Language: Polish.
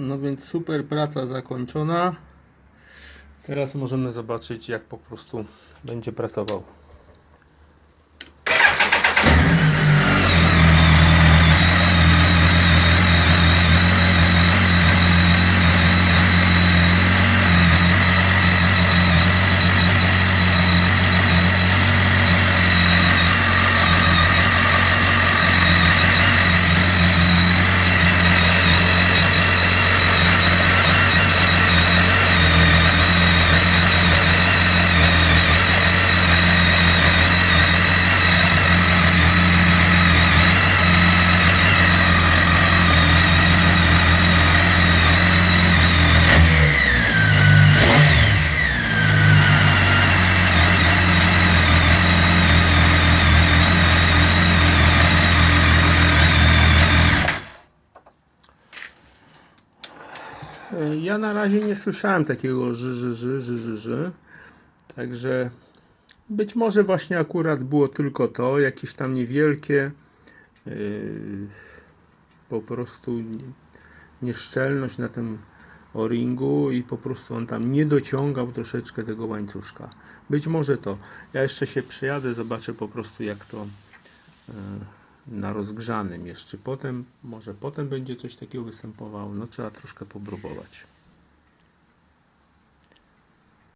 No więc super praca zakończona. Teraz możemy zobaczyć jak po prostu będzie pracował. Ja na razie nie słyszałem takiego ży, ży, ży, ży, ży, ży. Także być może właśnie akurat było tylko to, jakieś tam niewielkie yy, po prostu nie- nieszczelność na tym o-ringu i po prostu on tam nie dociągał troszeczkę tego łańcuszka. Być może to. Ja jeszcze się przyjadę, zobaczę po prostu jak to yy, na rozgrzanym jeszcze. Potem, może potem będzie coś takiego występowało. No trzeba troszkę popróbować.